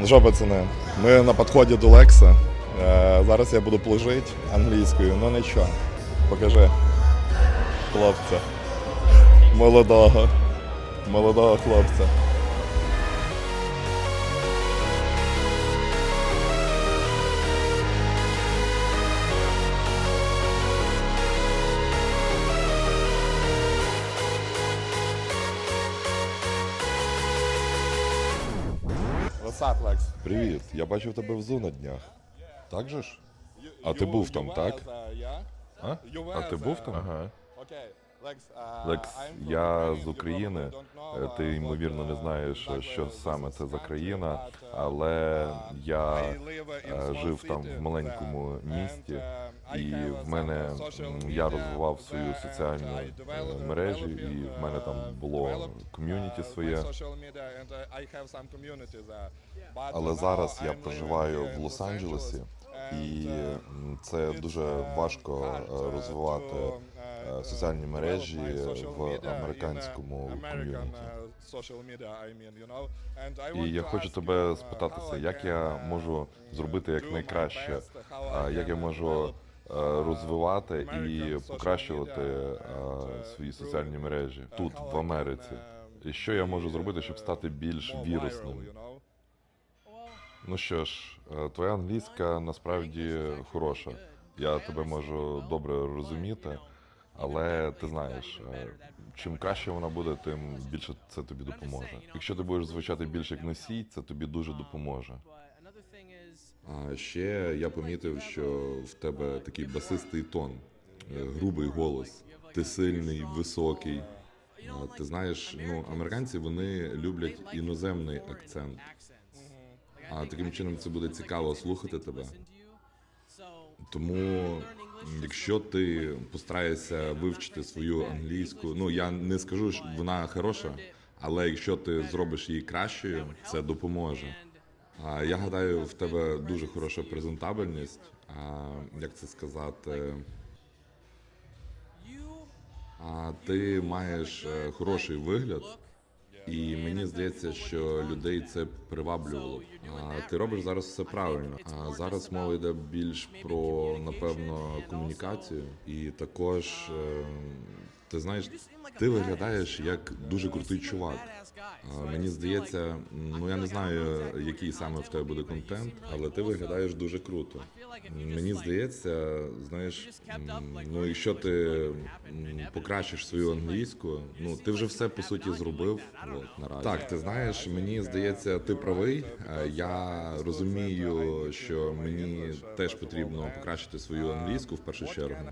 Ну що, пацани, ми на підході до Лекса. Е, зараз я буду плужити англійською, ну нічого. Покажи. Хлопця. Молодого. Молодого хлопця. Васап, Привіт, я бачив тебе в зу на днях. Так же ж? А ти був там, так? А? А ти був там? Ага. Лекс, я з України. Е, Ти ймовірно не знаєш, що саме це за країна, але я е, жив там в маленькому місті, і в мене я розвивав свою соціальну е, мережі, і в мене там було ком'юніті своє. Але зараз я проживаю в Лос-Анджелесі, і це дуже важко розвивати соціальні мережі в американському ком'юніті. І я хочу тебе спитатися, як я можу зробити як найкраще, як я можу е, розвивати і покращувати е, свої соціальні мережі тут, в Америці. І що я можу зробити, щоб стати більш вірусним? Ну що ж, е, твоя англійська насправді хороша. Я тебе можу добре розуміти, але ти знаєш, е, чим краще вона буде, тим більше це тобі допоможе. Якщо ти будеш звучати більше як носій, це тобі дуже допоможе. А ще я помітив, що в тебе такий басистий тон, е, грубий голос. Ти сильний, високий. Ти знаєш, ну американці вони люблять іноземний акцент. А таким чином це буде цікаво слухати тебе. Тому, якщо ти постараєшся вивчити свою англійську, ну я не скажу, що вона хороша, але якщо ти зробиш її кращою, це допоможе. А я гадаю, в тебе дуже хороша презентабельність. А, як це сказати? А ти маєш е, хороший вигляд, і мені здається, що людей це приваблювало. Ти робиш зараз все правильно. А зараз мова йде більш про напевно комунікацію, і також е, ти знаєш, ти виглядаєш як дуже крутий чувак. Мені здається, ну я не знаю, який саме в тебе буде контент, але ти виглядаєш дуже круто. Мені здається, знаєш, ну якщо ти покращиш свою англійську, ну ти вже все по суті зробив. От наразі так, ти знаєш, мені здається, ти правий. Е, Я розумію, що мені теж потрібно покращити свою англійську в першу чергу.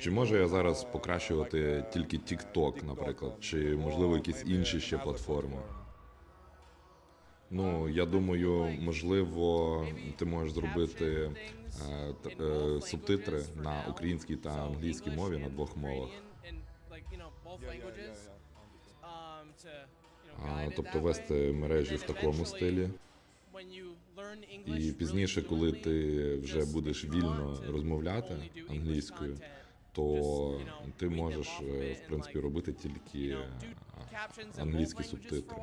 Чи можу я зараз покращувати тільки TikTok, наприклад, чи можливо якісь інші ще платформи? Ну, я думаю, можливо, ти можеш зробити е, е, субтитри на українській та англійській мові на двох мовах. А, тобто вести мережі в такому стилі. І пізніше, коли ти вже будеш вільно розмовляти англійською, то ти можеш е, в принципі робити тільки е, англійські субтитри.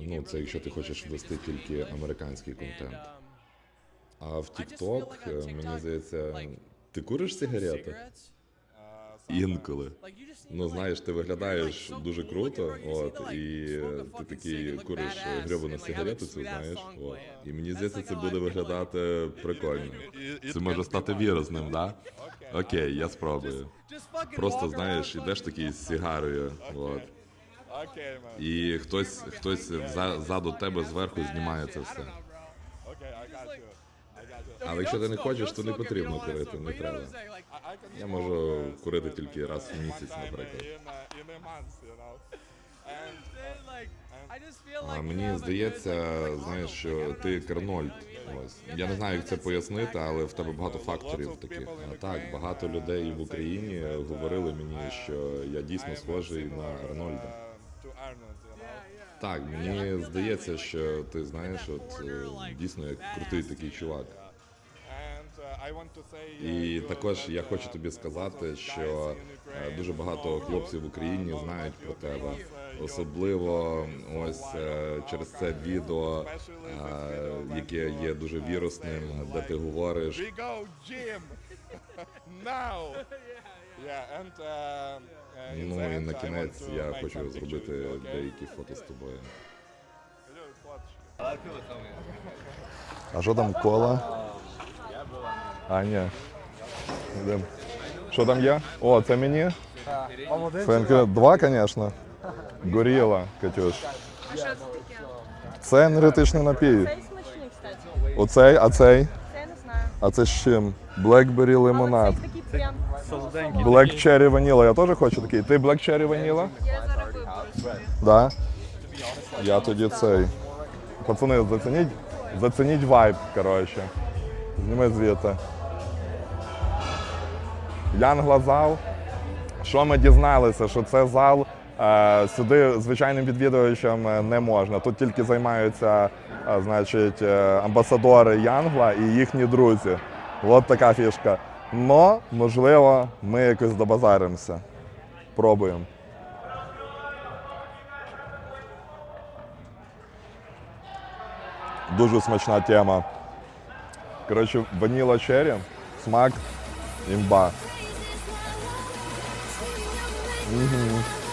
Ну це якщо ти хочеш ввести тільки американський контент. А в TikTok, е, мені здається, ти куриш сигарети? Інколи. Ну знаєш, ти виглядаєш дуже круто, от і ти такий куриш грьобану сигарету, цю знаєш. От. І мені здається, це буде виглядати прикольно. Це може стати вірусним, да? Окей, я спробую. Просто знаєш, ідеш такий з сигарою, от. І хтось, хтось ззаду тебе зверху знімає це все. Але якщо ти не хочеш, то не потрібно курити, не треба. Я можу курити тільки раз в місяць, наприклад. А мені здається, знаєш, що ти Кернольд. Ось я не знаю, як це пояснити, але в тебе багато факторів таких. А так, багато людей в Україні говорили мені, що я дійсно схожий на Арнольда. Так, мені здається, що ти знаєш, от е, дійсно як крутий такий чувак. І також я хочу тобі сказати, що е, дуже багато хлопців в Україні знають про тебе. Особливо ось е, через це відео, е, яке є дуже вірусним, де ти говориш. Ну і на кінець я хочу зробити деякі фото з тобою. А що там кола? А, ні. Йдем. Що там є? О, це мені? Фенки два, звісно. Горіла, Катюш. А що це таке? Це енергетичний напій. Цей смачний, кстати. Оцей, а цей? Це я не знаю. А це з чим? Блекбері Але лимонад. цей такий прям. Black Cherry Vanilla. Я теж хочу такий. Ти Black Cherry Vanilla? Я зараз виберу. Да. Я тоді цей. Пацани, зацініть, зацініть вайб, коротше. Зніми звідти. Янгла зал. Що ми дізналися, що це зал е, сюди звичайним відвідувачам е, не можна. Тут тільки займаються е, значить, амбасадори Янгла і їхні друзі. От така фішка. Но, можливо, ми якось добазаримося. Пробуємо. Дуже смачна тема. Коротше, ваніла черрі, смак, імба. І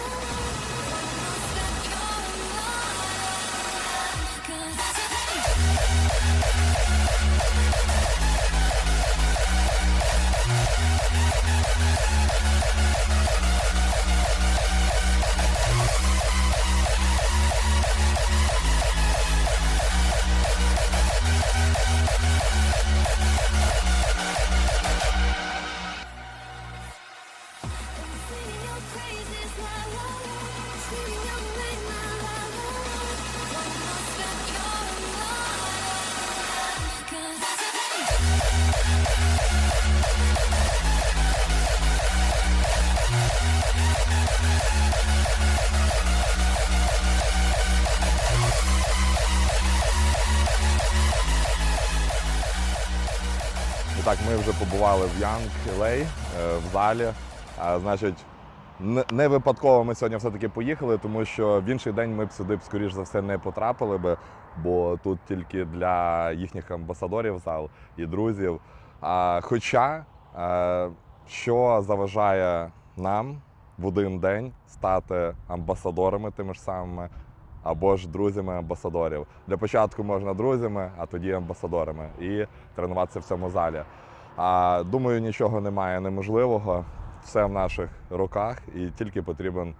так, ми вже побували в Янг Лей в залі. А, значить, не, випадково ми сьогодні все-таки поїхали, тому що в інший день ми б сюди б, скоріш за все, не потрапили би, бо тут тільки для їхніх амбасадорів зал і друзів. А, хоча, е, що заважає нам в один день стати амбасадорами тими ж самими або ж друзями амбасадорів. Для початку можна друзями, а тоді амбасадорами і тренуватися в цьому залі. А думаю, нічого немає неможливого. Все в наших руках, і тільки потрібен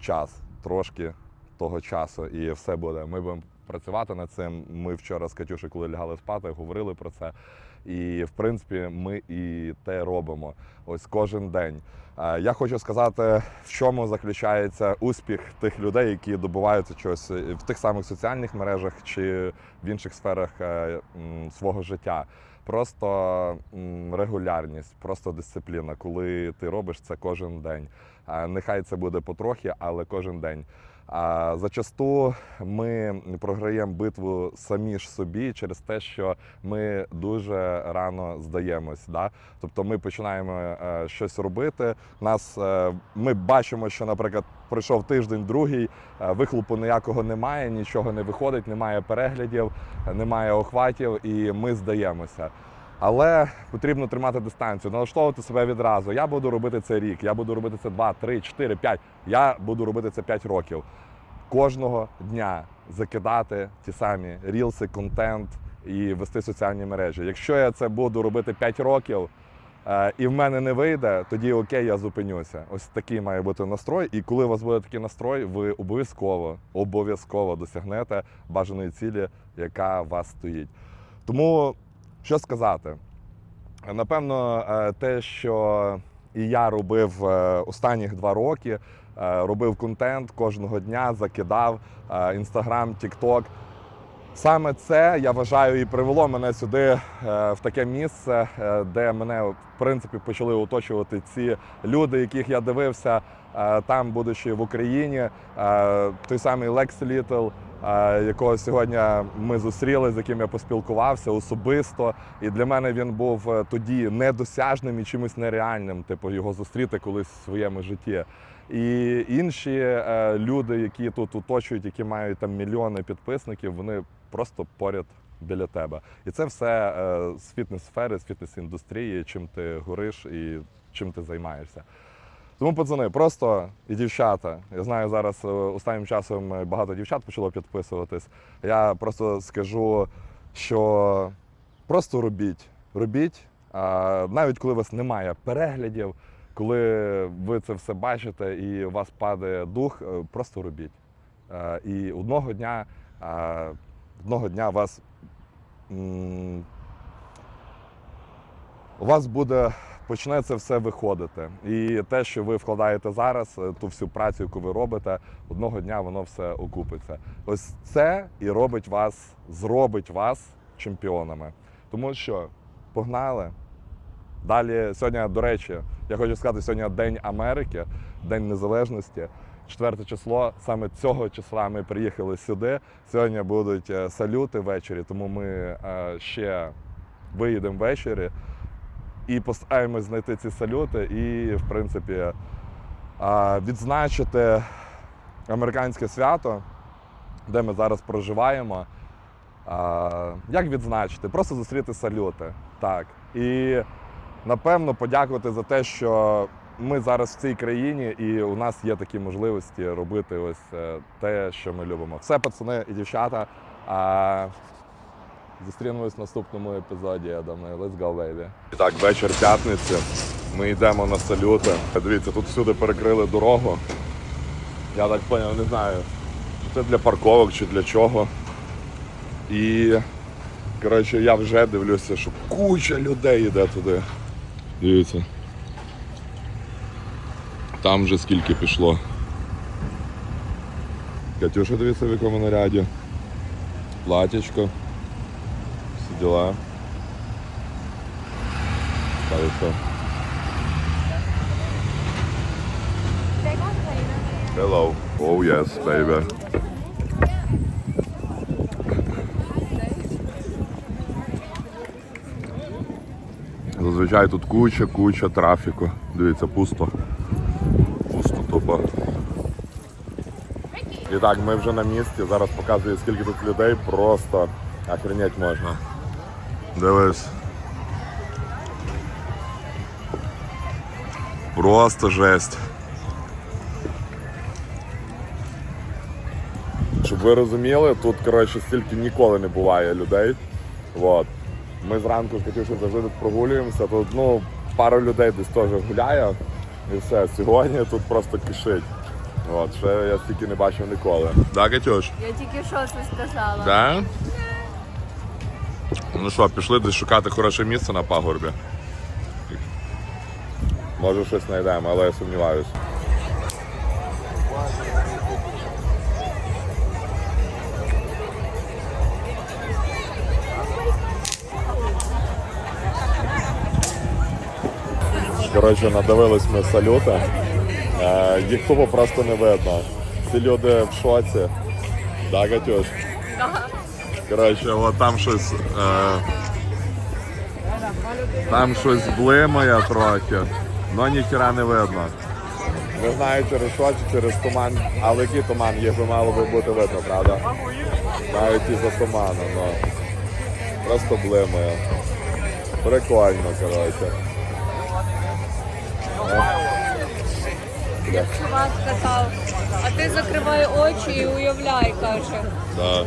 час, трошки того часу, і все буде. Ми будемо працювати над цим. Ми вчора з Катюшею, коли лягали спати, говорили про це. І в принципі, ми і те робимо. Ось кожен день. Е, Я хочу сказати, в чому заключається успіх тих людей, які добуваються чогось в тих самих соціальних мережах чи в інших сферах е, свого життя. Просто регулярність, просто дисципліна, коли ти робиш це кожен день. Е, Нехай це буде потрохи, але кожен день. А зачасту ми програємо битву самі ж собі через те, що ми дуже рано здаємось. Да? Тобто ми починаємо е, щось робити. Нас е, ми бачимо, що, наприклад, пройшов тиждень, другий, е, вихлопу ніякого немає, нічого не виходить, немає переглядів, немає охватів, і ми здаємося. Але потрібно тримати дистанцію, налаштовувати себе відразу. Я буду робити це рік, я буду робити це 2, 3, 4, 5. Я буду робити це 5 років. Кожного дня закидати ті самі рілси, контент і вести соціальні мережі. Якщо я це буду робити 5 років е, і в мене не вийде, тоді окей, я зупинюся. Ось такий має бути настрой. І коли у вас буде такий настрой, ви обов'язково обов'язково досягнете бажаної цілі, яка у вас стоїть. Тому що сказати? Напевно, е, те, що і я робив е, останніх два роки, е, робив контент кожного дня, закидав інстаграм, тікток. Саме це я вважаю і привело мене сюди в таке місце, де мене в принципі почали оточувати ці люди, яких я дивився там, будучи в Україні. Той самий Лекс Літл, якого сьогодні ми зустріли, з яким я поспілкувався особисто. І для мене він був е, тоді недосяжним і чимось нереальним, типу його зустріти колись в своєму житті. І інші е, люди, які тут оточують, які мають там мільйони підписників, вони просто поряд біля тебе. І це все е, з фітнес-сфери, з фітнес-індустрії, чим ти гориш і чим ти займаєшся. Тому, пацани, просто і дівчата. Я знаю, зараз е, останнім часом е, багато дівчат почало підписуватись. Я просто скажу, що просто робіть. Робіть, навіть коли у вас немає переглядів, коли ви це все бачите і у вас падає дух, е, просто робіть. І одного дня, одного дня вас у вас буде почне це все виходити. І те, що ви вкладаєте зараз, е, ту всю працю, яку ви робите, одного дня воно все окупиться. Ось це і робить вас, зробить вас чемпіонами. Тому що погнали. Далі сьогодні, до речі, я хочу сказати, сьогодні День Америки, День Незалежності. Четверте число, саме цього числа ми приїхали сюди. Сьогодні будуть е, салюти ввечері, тому ми е, ще виїдемо ввечері і постараємось знайти ці салюти і, в принципі, е, відзначити американське свято, де ми зараз проживаємо. Як відзначити? Просто зустріти салюти. Так. І напевно подякувати за те, що ми зараз в цій країні, і у нас є такі можливості робити ось е, те, що ми любимо. Все, пацани і дівчата. Зустрінемось в наступному епізоді, я думаю. Let's go, baby. І так, вечір п'ятниці. Ми йдемо на салюти. Дивіться, тут всюди перекрили дорогу. Я так зрозумів, не знаю, чи це для парковок чи для чого. І коротше, я вже дивлюся, що куча людей йде туди. Дивіться. Там вже скільки пішло. Катюша, дивіться, в якому наряді. Платічко. І що? Hello. Oh yes, baby. Зазвичай тут куча, куча трафіку. Дивіться, пусто. Пусто тупо. І так, ми вже на місці. Зараз показую, скільки тут людей. Просто охренеть можна. Дивись. Просто жесть. Щоб ви розуміли, тут коротше стільки ніколи не буває людей. От. Ми зранку з завжди тут прогулюємося. Тут ну, пара людей десь теж гуляє. І все. Сьогодні тут просто кишить. От, ще я стільки не бачив ніколи. Да, Катюш? Я тільки що це сказала. Да? Ну що, пішли десь шукати хороше місце на пагорбі. Може щось знайдемо, але я сумніваюся. Коротше, надивились ми салюти. Е, їх тупо просто не видно. Ці люди в шоці. Да, Катюш? Коротше, от там щось. Е, там щось блимає трохи, але ніхіра не видно. Не знаю через що чи через туман, але який туман їх би мало би бути видно, правда? Навіть і за туманом, ну. Просто блимає. Прикольно, коротше. Як чувак казав, а ти закривай очі і уявляй, каже. Да.